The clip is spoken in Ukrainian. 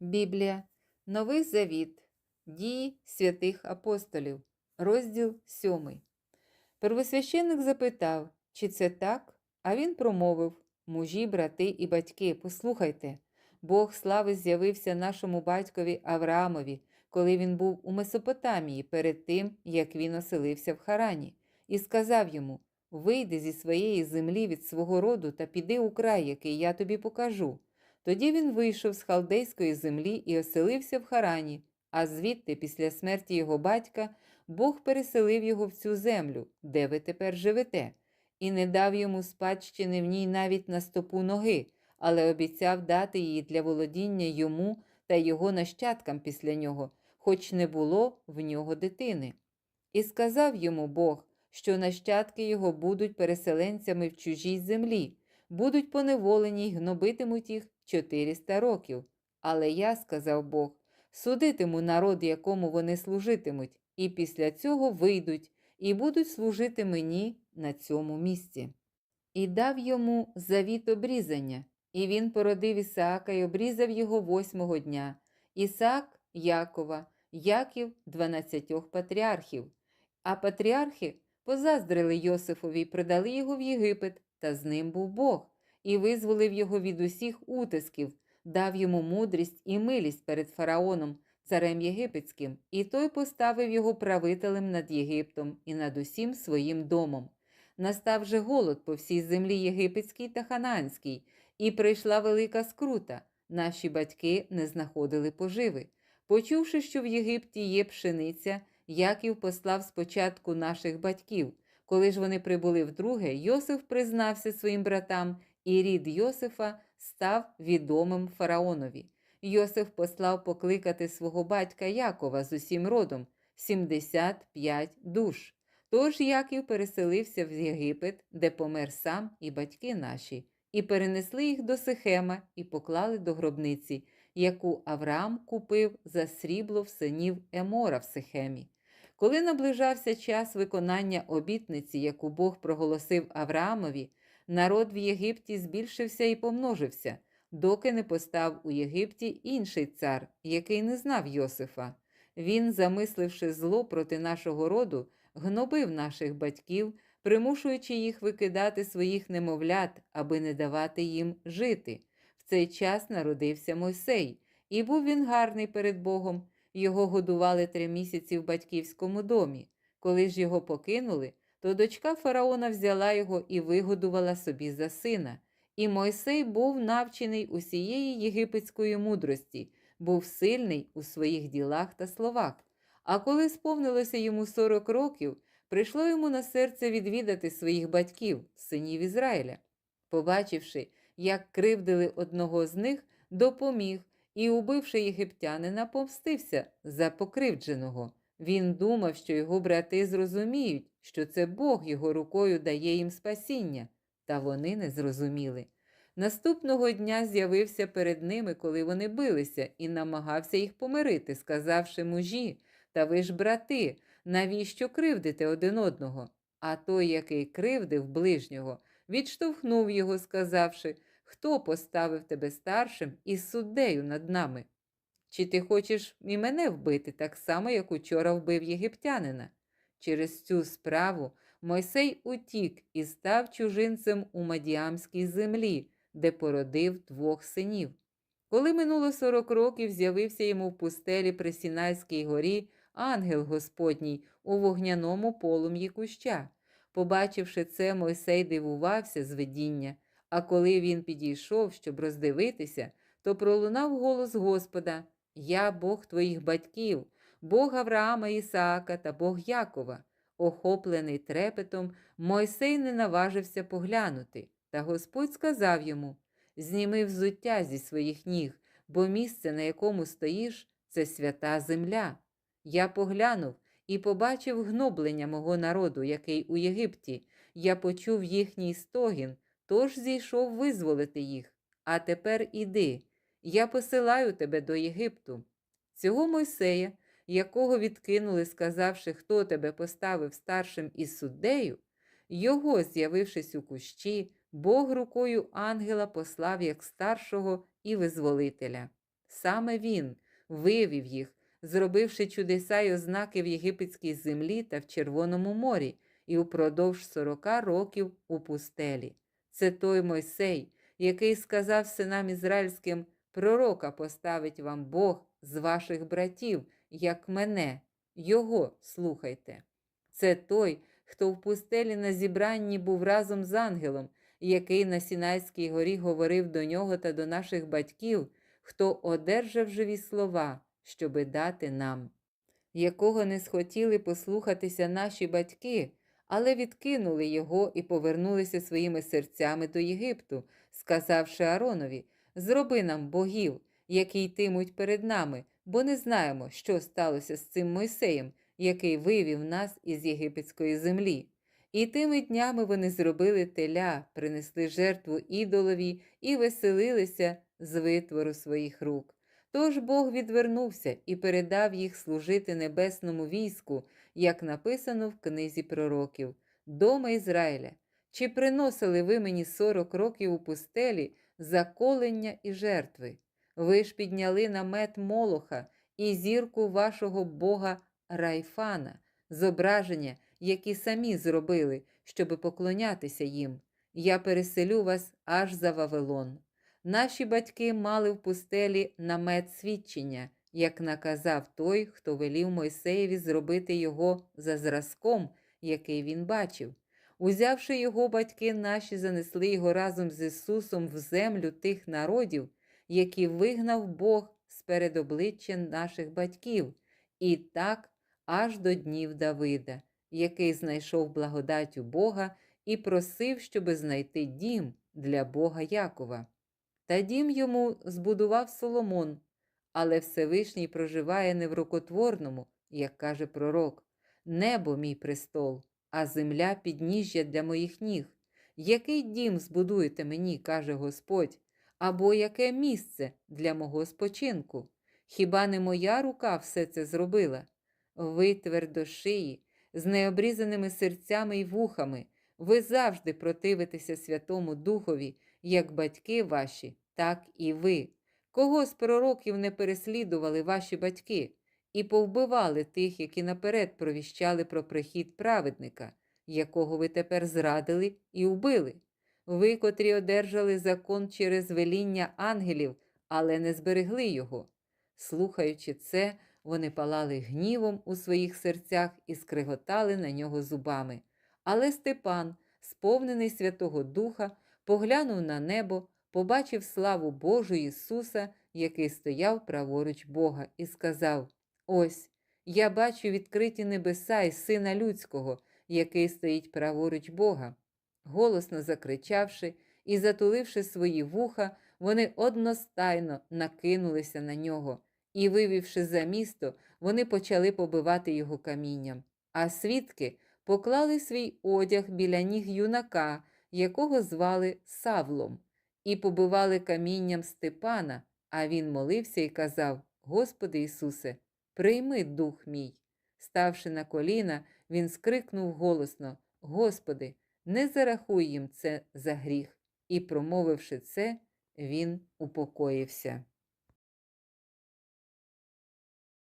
Біблія, Новий Завіт, Дії святих апостолів, розділ 7. Первосвященник запитав, чи це так, а він промовив: Мужі, брати і батьки, послухайте, Бог слави з'явився нашому батькові Авраамові, коли він був у Месопотамії перед тим, як він оселився в Харані, і сказав йому: Вийди зі своєї землі від свого роду та піди у край, який я тобі покажу. Тоді він вийшов з халдейської землі і оселився в Харані, а звідти, після смерті його батька, Бог переселив його в цю землю, де ви тепер живете, і не дав йому спадщини в ній навіть на стопу ноги, але обіцяв дати її для володіння йому та його нащадкам після нього, хоч не було в нього дитини. І сказав йому Бог, що нащадки його будуть переселенцями в чужій землі, будуть поневолені й гнобитимуть їх 400 років. Але я, сказав Бог, судитиму народ, якому вони служитимуть, і після цього вийдуть і будуть служити мені на цьому місці. І дав йому завіт обрізання, і він породив Ісаака і обрізав його восьмого дня. Ісаак Якова, Яків дванадцятьох патріархів. А патріархи позаздрили Йосифові й продали його в Єгипет, та з ним був Бог, і визволив його від усіх утисків, дав йому мудрість і милість перед фараоном, царем єгипетським, і той поставив його правителем над Єгиптом і над усім своїм домом. Настав же голод по всій землі єгипетській та хананській, і прийшла велика скрута. Наші батьки не знаходили поживи. Почувши, що в Єгипті є пшениця, Яків послав спочатку наших батьків. Коли ж вони прибули вдруге, Йосиф признався своїм братам, і рід Йосифа став відомим фараонові. Йосиф послав покликати свого батька Якова з усім родом 75 душ. Тож Яків переселився в Єгипет, де помер сам і батьки наші, і перенесли їх до Сихема і поклали до гробниці, яку Авраам купив за срібло в синів Емора в Сихемі. Коли наближався час виконання обітниці, яку Бог проголосив Авраамові, народ в Єгипті збільшився і помножився, доки не постав у Єгипті інший цар, який не знав Йосифа. Він, замисливши зло проти нашого роду, гнобив наших батьків, примушуючи їх викидати своїх немовлят, аби не давати їм жити. В цей час народився Мойсей, і був він гарний перед Богом. Його годували три місяці в батьківському домі. Коли ж його покинули, то дочка фараона взяла його і вигодувала собі за сина. І Мойсей був навчений усієї єгипетської мудрості, був сильний у своїх ділах та словах. А коли сповнилося йому сорок років, прийшло йому на серце відвідати своїх батьків, синів Ізраїля. Побачивши, як кривдили одного з них, допоміг і, убивши єгиптянина, помстився за покривдженого. Він думав, що його брати зрозуміють, що це Бог його рукою дає їм спасіння, та вони не зрозуміли. Наступного дня з'явився перед ними, коли вони билися, і намагався їх помирити, сказавши мужі, та ви ж брати, навіщо кривдите один одного? А той, який кривдив ближнього, відштовхнув його, сказавши, хто поставив тебе старшим і суддею над нами? Чи ти хочеш і мене вбити так само, як учора вбив єгиптянина? Через цю справу Мойсей утік і став чужинцем у Мадіамській землі, де породив двох синів. Коли минуло сорок років, з'явився йому в пустелі при Сінайській горі ангел Господній у вогняному полум'ї куща. Побачивши це, Мойсей дивувався з видіння, а коли він підійшов, щоб роздивитися, то пролунав голос Господа Я Бог твоїх батьків, Бог Авраама Ісаака та Бог Якова. Охоплений трепетом, Мойсей не наважився поглянути, та Господь сказав йому Зніми взуття зі своїх ніг, бо місце, на якому стоїш, це свята земля. Я поглянув і побачив гноблення мого народу, який у Єгипті. Я почув їхній стогін, тож зійшов визволити їх. А тепер іди, я посилаю тебе до Єгипту. Цього Мойсея, якого відкинули, сказавши, хто тебе поставив старшим і суддею, його, з'явившись у кущі, Бог рукою ангела послав як старшого і визволителя. саме він вивів їх, зробивши чудеса й ознаки в єгипетській землі та в Червоному морі, і упродовж сорока років у пустелі. Це той Мойсей, який сказав синам ізраїльським пророка поставить вам Бог з ваших братів, як мене, його слухайте. Це той, хто в пустелі на зібранні був разом з ангелом, який на Сінайській горі говорив до нього та до наших батьків, хто одержав живі слова, щоби дати нам, якого не схотіли послухатися наші батьки, але відкинули його і повернулися своїми серцями до Єгипту, сказавши Аронові: Зроби нам богів, які йтимуть перед нами, бо не знаємо, що сталося з цим Мойсеєм, який вивів нас із єгипетської землі. І тими днями вони зробили теля, принесли жертву ідолові і веселилися з витвору своїх рук. Тож Бог відвернувся і передав їх служити небесному війську, як написано в книзі пророків, Дома Ізраїля. Чи приносили ви мені сорок років у пустелі заколення і жертви? Ви ж підняли намет Молоха і зірку вашого Бога Райфана, зображення, які самі зробили, щоби поклонятися їм. Я переселю вас аж за Вавилон. Наші батьки мали в пустелі намет свідчення, як наказав той, хто велів Мойсеєві зробити його за зразком, який він бачив. Узявши його, батьки наші занесли його разом з Ісусом в землю тих народів, які вигнав Бог з перед обличчя наших батьків, і так аж до днів Давида, який знайшов благодать у Бога і просив, щоби знайти дім для Бога Якова. Та дім йому збудував Соломон, але Всевишній проживає не в рукотворному, як каже пророк, небо мій престол, а земля підніжжя для моїх ніг. Який дім збудуєте мені, каже Господь, або яке місце для мого спочинку? Хіба не моя рука все це зробила? Ви твердо шиї, з необрізаними серцями й вухами, ви завжди противитеся Святому Духові, як батьки ваші, так і ви. Кого з пророків не переслідували ваші батьки і повбивали тих, які наперед провіщали про прихід праведника, якого ви тепер зрадили і вбили? Ви, котрі одержали закон через веління ангелів, але не зберегли його. Слухаючи це, вони палали гнівом у своїх серцях і скриготали на нього зубами. Але Степан, сповнений Святого Духа, поглянув на небо, побачив славу Божу Ісуса, який стояв праворуч Бога, і сказав: Ось, я бачу відкриті небеса і Сина Людського, який стоїть праворуч Бога. Голосно закричавши і затуливши свої вуха, вони одностайно накинулися на нього, і, вивівши за місто, вони почали побивати його камінням. А свідки поклали свій одяг біля ніг юнака, якого звали Савлом, і побивали камінням Степана, а він молився і казав: Господи Ісусе, прийми дух мій. Ставши на коліна, він скрикнув голосно: Господи, не зарахуй їм це за гріх. І, промовивши це, він упокоївся.